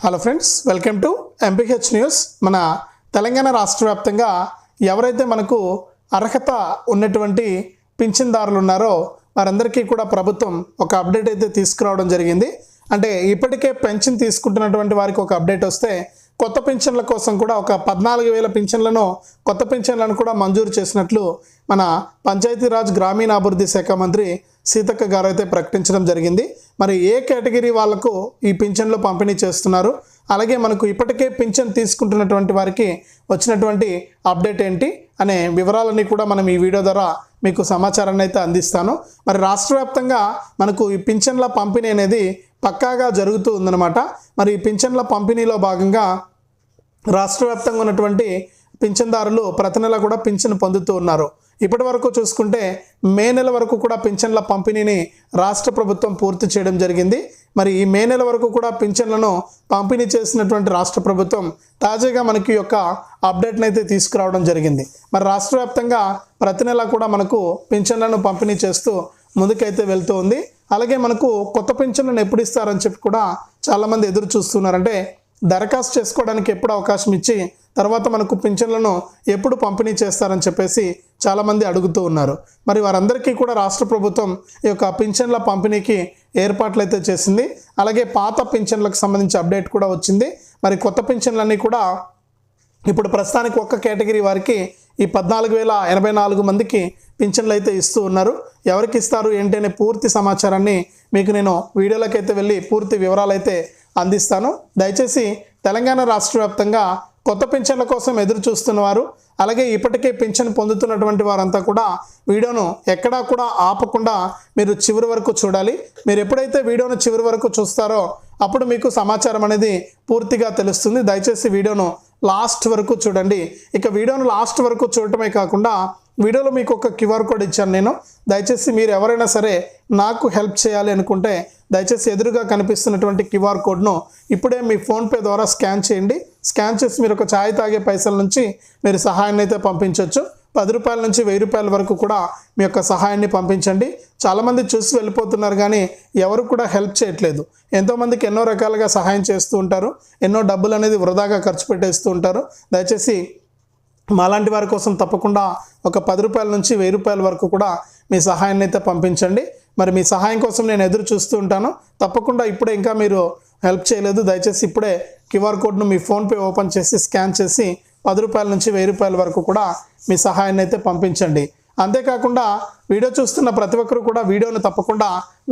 Hello friends welcome to MPH news మన తెలంగాణ రాష్ట్ర వ్యాప్తంగా ఎవరైతే మనకు అర్హత ఉన్నటువంటి పింఛన్దారులు ఉన్నారో వారందరికీ కూడా ప్రభుత్వం ఒక అప్డేట్ అయితే తీసుకురావడం జరిగింది. అంటే ఇప్పటికే పెన్షన్ తీసుకుంటున్నటువంటి వారికి ఒక అప్డేట్ వస్తే కొత్త పింఛన్ల కోసం కూడా ఒక పద్నాలుగు వేల పింఛన్లను కొత్త పింఛన్లను కూడా మంజూరు చేసినట్లు మన పంచాయతీరాజ్ గ్రామీణాభివృద్ధి శాఖ మంత్రి సీతక్క గారు అయితే ప్రకటించడం జరిగింది. మరి ఏ కేటగిరీ వాళ్ళకు ఈ పింఛన్లు పంపిణీ చేస్తున్నారు? అలాగే మనకు ఇప్పటికే పింఛన్ తీసుకుంటున్నటువంటి వారికి వచ్చినటువంటి అప్డేట్ ఏంటి? అనే వివరాలన్నీ కూడా మనం ఈ వీడియో ద్వారా మీకు సమాచారాన్ని అయితే అందిస్తాను. మరి రాష్ట్ర వ్యాప్తంగా మనకు ఈ పింఛన్ల పంపిణీ అనేది పక్కాగా జరుగుతూ ఉందన్నమాట. మరి ఈ పింఛన్ల పంపిణీలో భాగంగా రాష్ట్ర వ్యాప్తంగా ఉన్నటువంటి పింఛన్దారులు ప్రతి నెల కూడా పింఛన్ పొందుతూ ఉన్నారు. ఇప్పటి వరకు చూసుకుంటే మే నెల వరకు కూడా పింఛన్ల పంపిణీని రాష్ట్ర ప్రభుత్వం పూర్తి చేయడం జరిగింది. మరి ఈ మే నెల వరకు కూడా పింఛన్లను పంపిణీ చేసినటువంటి రాష్ట్ర ప్రభుత్వం తాజాగా మనకి యొక్క అప్డేట్ని అయితే తీసుకురావడం జరిగింది. మరి రాష్ట్ర వ్యాప్తంగా ప్రతి నెల కూడా మనకు పింఛన్లను పంపిణీ చేస్తూ ముందుకైతే వెళ్తూ ఉంది. అలాగే మనకు కొత్త పింఛన్లను ఎప్పుడు ఇస్తారని చెప్పి కూడా చాలామంది ఎదురు చూస్తున్నారంటే దరఖాస్తు చేసుకోవడానికి ఎప్పుడు అవకాశం ఇచ్చి తర్వాత మనకు పింఛన్లను ఎప్పుడు పంపిణీ చేస్తారని చెప్పేసి చాలామంది అడుగుతూ ఉన్నారు. మరి వారందరికీ కూడా రాష్ట్ర ప్రభుత్వం ఈ యొక్క పింఛన్ల పంపిణీకి ఏర్పాట్లు అయితే చేసింది. అలాగే పాత పింఛన్లకు సంబంధించి అప్డేట్ కూడా వచ్చింది. మరి కొత్త పింఛన్లన్నీ కూడా ఇప్పుడు ప్రస్తుతానికి ఒక్క కేటగిరీ వారికి ఈ పద్నాలుగు వేల ఎనభై నాలుగు మందికి పింఛన్లు అయితే ఇస్తూ ఉన్నారు. ఎవరికి ఇస్తారు ఏంటి అనే పూర్తి సమాచారాన్ని మీకు నేను వీడియోలోకి అయితే వెళ్ళి పూర్తి వివరాలు అయితే అందిస్తాను. దయచేసి తెలంగాణ రాష్ట్ర వ్యాప్తంగా కొత్త పింఛన్ల కోసం ఎదురు చూస్తున్నవారు అలాగే ఇప్పటికే పింఛన్ పొందుతున్నటువంటి వారంతా కూడా వీడియోను ఎక్కడా కూడా ఆపకుండా మీరు చివరి వరకు చూడాలి. మీరు ఎప్పుడైతే వీడియోను చివరి వరకు చూస్తారో అప్పుడు మీకు సమాచారం అనేది పూర్తిగా తెలుస్తుంది. దయచేసి వీడియోను లాస్ట్ వరకు చూడండి. ఇక వీడియోను లాస్ట్ వరకు చూడటమే కాకుండా వీడియోలో మీకు ఒక క్యూఆర్ కోడ్ ఇచ్చాను నేను. దయచేసి మీరు ఎవరైనా సరే నాకు హెల్ప్ చేయాలి అనుకుంటే దయచేసి ఎదురుగా కనిపిస్తున్నటువంటి క్యూఆర్ కోడ్ను ఇప్పుడే మీ ఫోన్పే ద్వారా స్కాన్ చేయండి. స్కాన్ చేసి మీరు ఒక ఛాయ్ తాగే పైసల నుంచి మీరు సహాయాన్ని అయితే పంపించవచ్చు పది రూపాయల నుంచి వెయ్యి రూపాయల వరకు కూడా మీ యొక్క సహాయాన్ని పంపించండి. చాలామంది చూసి వెళ్ళిపోతున్నారు కానీ ఎవరు కూడా హెల్ప్ చేయట్లేదు. ఎంతోమందికి ఎన్నో రకాలుగా సహాయం చేస్తూ ఉంటారు. ఎన్నో డబ్బులు అనేది వృధాగా ఖర్చు పెట్టేస్తూ ఉంటారు. దయచేసి మాలాంటి వారి కోసం తప్పకుండా ఒక పది రూపాయల నుంచి వెయ్యి రూపాయల వరకు కూడా మీ సహాయాన్ని అయితే పంపించండి. మరి మీ సహాయం కోసం నేను ఎదురు చూస్తూ ఉంటాను. తప్పకుండా ఇప్పుడే ఇంకా మీరు హెల్ప్ చేయలేదు. దయచేసి ఇప్పుడే క్యూఆర్ కోడ్ను మీ ఫోన్పే ఓపెన్ చేసి స్కాన్ చేసి పది రూపాయల నుంచి వెయ్యి రూపాయల వరకు కూడా మీ సహాయాన్ని అయితే పంపించండి. అంతేకాకుండా వీడియో చూస్తున్న ప్రతి ఒక్కరు కూడా వీడియోను తప్పకుండా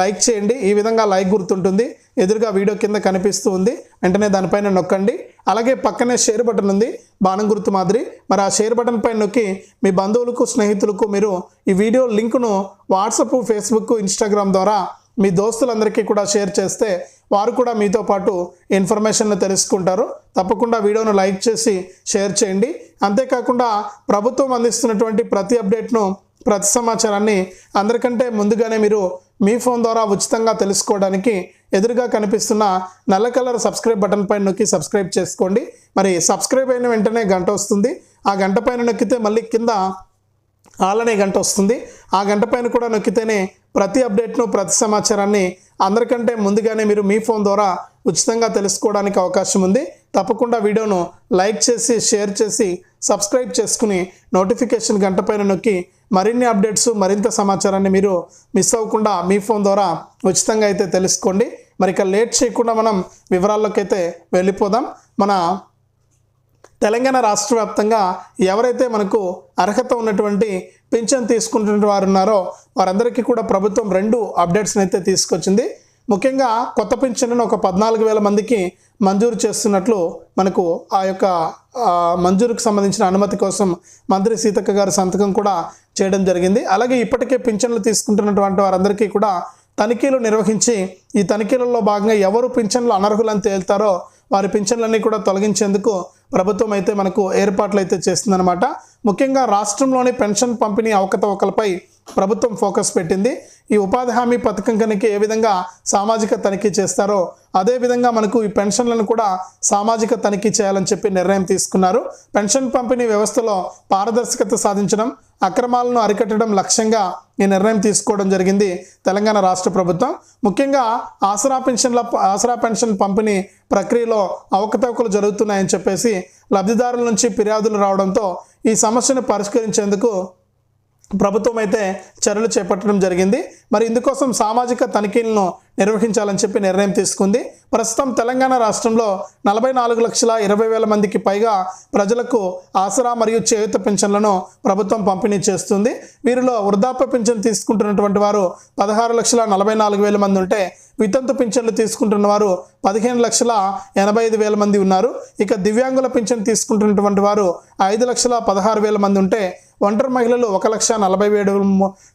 లైక్ చేయండి. ఈ విధంగా లైక్ గుర్తుంటుంది. ఎదురుగా వీడియో కింద కనిపిస్తూ ఉంది. వెంటనే దానిపైన నొక్కండి. అలాగే పక్కనే షేర్ బటన్ ఉంది. బాణం గుర్తు మాదిరి. మరి ఆ షేర్ బటన్ పైన నొక్కి మీ బంధువులకు స్నేహితులకు మీరు ఈ వీడియో లింకును వాట్సప్ ఫేస్బుక్ ఇన్స్టాగ్రామ్ ద్వారా మీ దోస్తులందరికీ కూడా షేర్ చేస్తే వారు కూడా మీతో పాటు ఇన్ఫర్మేషన్ తెలుసుకుంటారు. తప్పకుండా వీడియోను లైక్ చేసి షేర్ చేయండి. అంతేకాకుండా ప్రభుత్వం అందిస్తున్నటువంటి ప్రతి అప్డేట్ను ప్రతి సమాచారాన్ని అందరికంటే ముందుగానే మీరు మీ ఫోన్ ద్వారా ఉచితంగా తెలుసుకోవడానికి ఎదురుగా కనిపిస్తున్న నల్ల కలర్ సబ్స్క్రైబ్ బటన్ పైన నొక్కి సబ్స్క్రైబ్ చేసుకోండి. మరి సబ్స్క్రైబ్ అయిన వెంటనే గంట వస్తుంది. ఆ గంట పైన నొక్కితే మళ్ళీ కింద ఆల్ గంట వస్తుంది. ఆ గంట పైన కూడా నొక్కితేనే ప్రతి అప్డేట్ను ప్రతి సమాచారాన్ని అందరికంటే ముందుగానే మీరు మీ ఫోన్ ద్వారా ఉచితంగా తెలుసుకోవడానికి అవకాశం ఉంది. తప్పకుండా వీడియోను లైక్ చేసి షేర్ చేసి సబ్స్క్రైబ్ చేసుకుని నోటిఫికేషన్ గంట పైన నొక్కి మరిన్ని అప్డేట్స్ మరింత సమాచారాన్ని మీరు మిస్ అవ్వకుండా మీ ఫోన్ ద్వారా ఉచితంగా అయితే తెలుసుకోండి. మరి ఇక లేట్ చేయకుండా మనం వివరాల్లోకి అయితే వెళ్ళిపోదాం. మన తెలంగాణ రాష్ట్ర వ్యాప్తంగా ఎవరైతే మనకు అర్హత ఉన్నటువంటి పింఛన్ తీసుకుంటున్న వారు ఉన్నారో వారందరికీ కూడా ప్రభుత్వం రెండు అప్డేట్స్ని అయితే తీసుకొచ్చింది. ముఖ్యంగా కొత్త పింఛన్ను ఒక పద్నాలుగు వేల మందికి మంజూరు చేస్తున్నట్లు మనకు ఆ యొక్క మంజూరుకు సంబంధించిన అనుమతి కోసం మంత్రి సీతక్క గారి సంతకం కూడా చేయడం జరిగింది. అలాగే ఇప్పటికే పింఛన్లు తీసుకుంటున్నటువంటి వారందరికీ కూడా తనిఖీలు నిర్వహించి ఈ తనిఖీలలో భాగంగా ఎవరు పింఛన్లు అనర్హులని తేల్తారో వారి పింఛన్లన్నీ కూడా తొలగించేందుకు ప్రభుత్వం అయితే మనకు ఏర్పాట్లు అయితే చేస్తుందన్నమాట. ముఖ్యంగా రాష్ట్రంలోని పెన్షన్ పంపిణీ అవకతవకలపై ప్రభుత్వం ఫోకస్ పెట్టింది. ఈ ఉపాధి హామీ పథకం కనుక ఏ విధంగా సామాజిక తనిఖీ చేస్తారో అదేవిధంగా మనకు ఈ పెన్షన్లను కూడా సామాజిక తనిఖీ చేయాలని చెప్పి నిర్ణయం తీసుకున్నారు. పెన్షన్ పంపిణీ వ్యవస్థలో పారదర్శకత సాధించడం అక్రమాలను అరికట్టడం లక్ష్యంగా ఈ నిర్ణయం తీసుకోవడం జరిగింది తెలంగాణ రాష్ట్ర ప్రభుత్వం. ముఖ్యంగా ఆసరా పెన్షన్ల ఆసరా పెన్షన్ పంపిణీ ప్రక్రియలో అవకతవకలు జరుగుతున్నాయని చెప్పేసి లబ్ధిదారుల నుంచి ఫిర్యాదులు రావడంతో ఈ సమస్యను పరిష్కరించేందుకు ప్రభుత్వం అయితే చర్యలు చేపట్టడం జరిగింది. మరి ఇందుకోసం సామాజిక తనిఖీలను నిర్వహించాలని చెప్పి నిర్ణయం తీసుకుంది. ప్రస్తుతం తెలంగాణ రాష్ట్రంలో నలభై నాలుగు లక్షల ఇరవై వేల మందికి పైగా ప్రజలకు ఆసరా మరియు చేయుత పింఛన్లను ప్రభుత్వం పంపిణీ చేస్తుంది. వీరిలో వృద్ధాప్య పింఛన్ తీసుకుంటున్నటువంటి వారు పదహారు లక్షల నలభై నాలుగు వేల మంది ఉంటే వితంతు పింఛన్లు తీసుకుంటున్న వారు పదిహేను లక్షల ఎనభై ఐదు వేల మంది ఉన్నారు. ఇక దివ్యాంగుల పింఛన్ తీసుకుంటున్నటువంటి వారు ఐదు లక్షల పదహారు వేల మంది ఉంటే ఒంటరి మహిళలు ఒక లక్ష నలభై ఏడు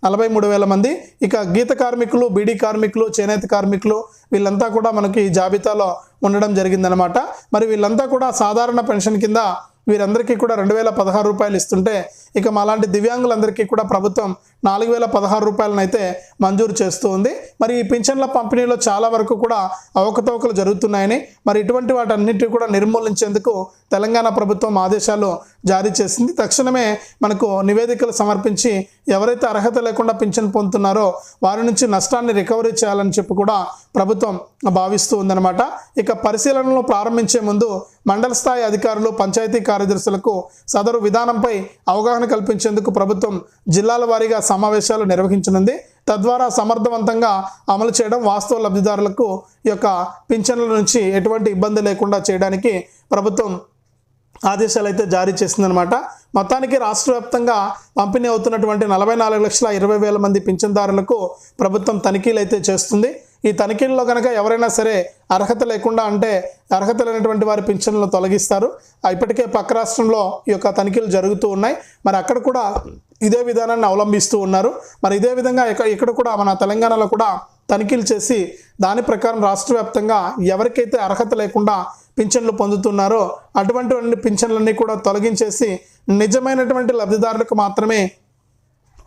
నలభై మూడు వేల మంది. ఇక గీత కార్మికులు బీడీ కార్మికులు చేనేత కార్మికులు వీళ్ళంతా కూడా మనకి ఈ జాబితాలో ఉండడం జరిగిందనమాట మరి వీళ్ళంతా కూడా సాధారణ పెన్షన్ కింద వీరందరికీ కూడా రెండు వేల పదహారు రూపాయలు ఇస్తుంటే ఇక మాలాంటి దివ్యాంగులందరికీ కూడా ప్రభుత్వం నాలుగు వేల పదహారు రూపాయలను అయితే మంజూరు చేస్తూ ఉంది. మరి ఈ పింఛన్ల పంపిణీలో చాలా వరకు కూడా అవకతవకలు జరుగుతున్నాయని మరి ఇటువంటి వాటన్నిటిని కూడా నిర్మూలించేందుకు తెలంగాణ ప్రభుత్వం ఆదేశాలు జారీ చేసింది. తక్షణమే మనకు నివేదికలు సమర్పించి ఎవరైతే అర్హత లేకుండా పింఛన్ పొందుతున్నారో వారి నుంచి నష్టాన్ని రికవరీ చేయాలని చెప్పి కూడా ప్రభుత్వం భావిస్తూ ఉందన్నమాట. ఇక పరిశీలనలు ప్రారంభించే ముందు మండల స్థాయి అధికారులు పంచాయతీ కార్యదర్శులకు సదరు విధానంపై అవగాహన కల్పించేందుకు ప్రభుత్వం జిల్లాల వారీగా సమావేశాలు నిర్వహించనుంది. తద్వారా సమర్థవంతంగా అమలు చేయడం వాస్తవ లబ్ధిదారులకు యొక్క పింఛన్ల నుంచి ఎటువంటి ఇబ్బంది లేకుండా చేయడానికి ప్రభుత్వం ఆదేశాలు అయితే జారీ చేసిందనమాట మొత్తానికి రాష్ట్ర వ్యాప్తంగా పంపిణీ అవుతున్నటువంటి నలభై నాలుగు లక్షల ఇరవై వేల మంది పింఛన్దారులకు ప్రభుత్వం తనిఖీలు అయితే చేస్తుంది. ఈ తనిఖీల్లో కనుక ఎవరైనా సరే అర్హత లేకుండా అంటే అర్హత లేనటువంటి వారి పింఛన్లు తొలగిస్తారు. ఇప్పటికే పక్క రాష్ట్రంలో ఈ యొక్క తనిఖీలు జరుగుతూ ఉన్నాయి. మరి అక్కడ కూడా ఇదే విధానాన్ని అవలంబిస్తూ ఉన్నారు. మరి ఇదే విధంగా ఇక్కడ ఇక్కడ కూడా మన తెలంగాణలో కూడా తనిఖీలు చేసి దాని ప్రకారం రాష్ట్ర వ్యాప్తంగా ఎవరికైతే అర్హత లేకుండా పింఛన్లు పొందుతున్నారో అటువంటి పింఛన్లన్నీ కూడా తొలగించేసి నిజమైనటువంటి లబ్ధిదారులకు మాత్రమే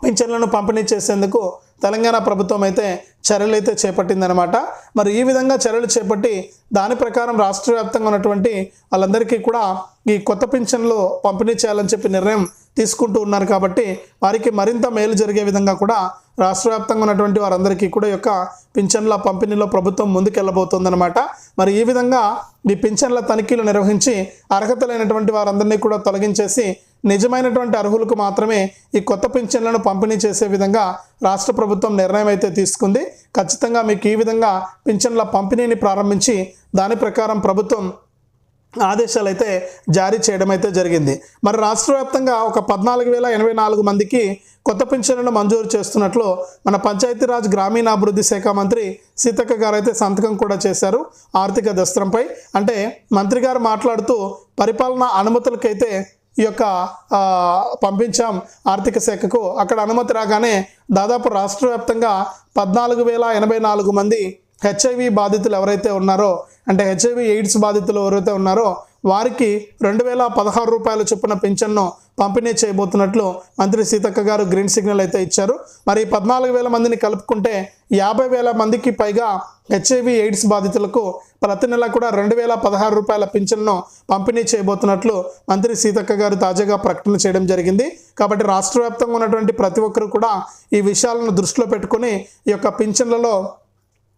పింఛన్లను పంపిణీ చేసేందుకు తెలంగాణ ప్రభుత్వం అయితే చర్యలు అయితే చేపట్టిందనమాట మరి ఈ విధంగా చర్యలు చేపట్టి దాని ప్రకారం రాష్ట్ర వ్యాప్తంగా ఉన్నటువంటి వాళ్ళందరికీ కూడా ఈ కొత్త పింఛన్లు పంపిణీ చేయాలని చెప్పి నిర్ణయం తీసుకుంటూ ఉన్నారు కాబట్టి వారికి మరింత మేలు జరిగే విధంగా కూడా రాష్ట్ర వ్యాప్తంగా ఉన్నటువంటి వారందరికీ కూడా యొక్క పింఛన్ల పంపిణీలో ప్రభుత్వం ముందుకెళ్ళబోతుందన్నమాట. మరి ఈ విధంగా ఈ పింఛన్ల తనిఖీలు నిర్వహించి అర్హత లేనటువంటి వారందరినీ కూడా తొలగించేసి నిజమైనటువంటి అర్హులకు మాత్రమే ఈ కొత్త పింఛన్లను పంపిణీ చేసే విధంగా రాష్ట్ర ప్రభుత్వం నిర్ణయం అయితే తీసుకుంది. ఖచ్చితంగా మీకు ఈ విధంగా పింఛన్ల పంపిణీని ప్రారంభించి దాని ప్రకారం ప్రభుత్వం ఆదేశాలు అయితే జారీ చేయడం అయితే జరిగింది. మరి రాష్ట్ర వ్యాప్తంగా ఒక పద్నాలుగు వేల ఎనభై నాలుగు మందికి కొత్త పింఛన్లను మంజూరు చేస్తున్నట్లు మన పంచాయతీరాజ్ గ్రామీణాభివృద్ధి శాఖ మంత్రి సీతక్క గారు అయితే సంతకం కూడా చేశారు ఆర్థిక దస్త్రంపై. అంటే మంత్రి గారు మాట్లాడుతూ పరిపాలనా అనుమతులకైతే ఈ యొక్క పంపించాం ఆర్థిక శాఖకు. అక్కడ అనుమతి రాగానే దాదాపు రాష్ట్ర వ్యాప్తంగా పద్నాలుగు వేల ఎనభై నాలుగు మంది హెచ్ఐవి బాధితులు ఎవరైతే ఉన్నారో అంటే హెచ్ఐవి ఎయిడ్స్ బాధితులు ఎవరైతే ఉన్నారో వారికి రెండు వేల పదహారు రూపాయల చొప్పున పింఛన్ను పంపిణీ చేయబోతున్నట్లు మంత్రి సీతక్క గారు గ్రీన్ సిగ్నల్ అయితే ఇచ్చారు. మరి పద్నాలుగు వేల మందిని కలుపుకుంటే యాభై వేల మందికి పైగా హెచ్ఐవి ఎయిడ్స్ బాధితులకు ప్రతి నెల కూడా రెండు వేల పదహారు రూపాయల పింఛన్ను పంపిణీ చేయబోతున్నట్లు మంత్రి సీతక్క గారు తాజాగా ప్రకటన చేయడం జరిగింది. కాబట్టి రాష్ట్ర వ్యాప్తంగా ఉన్నటువంటి ప్రతి ఒక్కరు కూడా ఈ విషయాలను దృష్టిలో పెట్టుకుని ఈ యొక్క పింఛన్లలో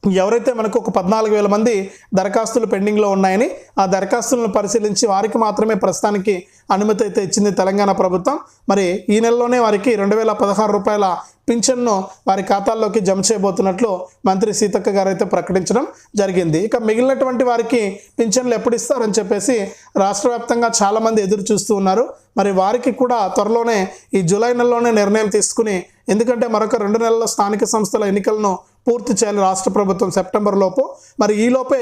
ఎవరైతే మనకు ఒక పద్నాలుగు వేల మంది దరఖాస్తులు పెండింగ్లో ఉన్నాయని ఆ దరఖాస్తులను పరిశీలించి వారికి మాత్రమే ప్రస్తుతానికి అనుమతి అయితే ఇచ్చింది తెలంగాణ ప్రభుత్వం. మరి ఈ నెలలోనే వారికి రెండు వేల పదహారు రూపాయల పింఛన్ను వారి ఖాతాల్లోకి జమ చేయబోతున్నట్లు మంత్రి సీతక్క గారు అయితే ప్రకటించడం జరిగింది. ఇక మిగిలినటువంటి వారికి పింఛన్లు ఎప్పుడు ఇస్తారని చెప్పేసి రాష్ట్ర వ్యాప్తంగా చాలామంది ఎదురు చూస్తూ ఉన్నారు. మరి వారికి కూడా త్వరలోనే ఈ జూలై నెలలోనే నిర్ణయం తీసుకుని ఎందుకంటే మరొక రెండు నెలల స్థానిక సంస్థల ఎన్నికలను పూర్తి చేయాలి రాష్ట్ర ప్రభుత్వం సెప్టెంబర్ లోపు. మరి ఈ లోపే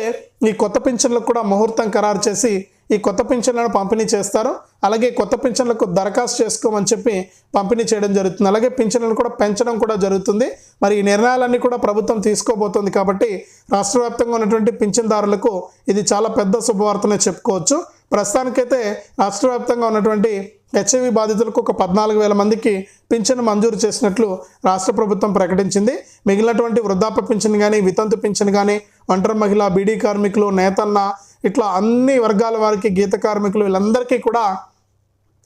ఈ కొత్త పింఛన్లకు కూడా ముహూర్తం ఖరారు చేసి ఈ కొత్త పింఛన్లను పంపిణీ చేస్తారు. అలాగే కొత్త పింఛన్లకు దరఖాస్తు చేసుకోమని చెప్పి పంపిణీ చేయడం జరుగుతుంది. అలాగే పింఛన్లను కూడా పెంచడం కూడా జరుగుతుంది. మరి ఈ నిర్ణయాలన్నీ కూడా ప్రభుత్వం తీసుకోబోతుంది కాబట్టి రాష్ట్ర వ్యాప్తంగా ఉన్నటువంటి పింఛన్దారులకు ఇది చాలా పెద్ద శుభవార్తనే చెప్పుకోవచ్చు. ప్రస్తుతానికైతే రాష్ట్ర వ్యాప్తంగా ఉన్నటువంటి హెచ్ఐవి బాధితులకు ఒక పద్నాలుగు వేల మందికి పింఛను మంజూరు చేసినట్లు రాష్ట్ర ప్రభుత్వం ప్రకటించింది. మిగిలినటువంటి వృద్ధాప్య పింఛన్ కానీ వితంతు పింఛన్ కానీ ఒంటరి మహిళ బీడీ కార్మికులు నేతన్న ఇట్లా అన్ని వర్గాల వారికి గీత కార్మికులు వీళ్ళందరికీ కూడా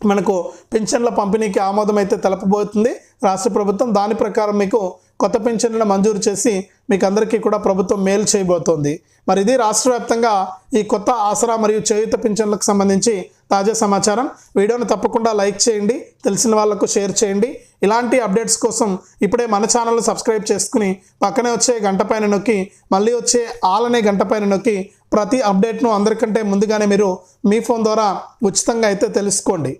మనకు పింఛన్ల పంపిణీకి ఆమోదం అయితే తెలపబోతుంది రాష్ట్ర ప్రభుత్వం. దాని ప్రకారం మీకు కొత్త పెన్షన్లను మంజూరు చేసి మీకు అందరికీ కూడా ప్రభుత్వం మేలు చేయబోతోంది. మరి ఇది రాష్ట్ర వ్యాప్తంగా ఈ కొత్త ఆసరా మరియు చేయుత పింఛన్లకు సంబంధించి తాజా సమాచారం. వీడియోను తప్పకుండా లైక్ చేయండి తెలిసిన వాళ్ళకు షేర్ చేయండి. ఇలాంటి అప్డేట్స్ కోసం ఇప్పుడే మన ఛానల్ను సబ్స్క్రైబ్ చేసుకుని పక్కనే వచ్చే గంట పైన నొక్కి మళ్ళీ వచ్చే ఆల్ అనే గంట పైన నొక్కి ప్రతి అప్డేట్ను అందరికంటే ముందుగానే మీరు మీ ఫోన్ ద్వారా ఉచితంగా అయితే తెలుసుకోండి.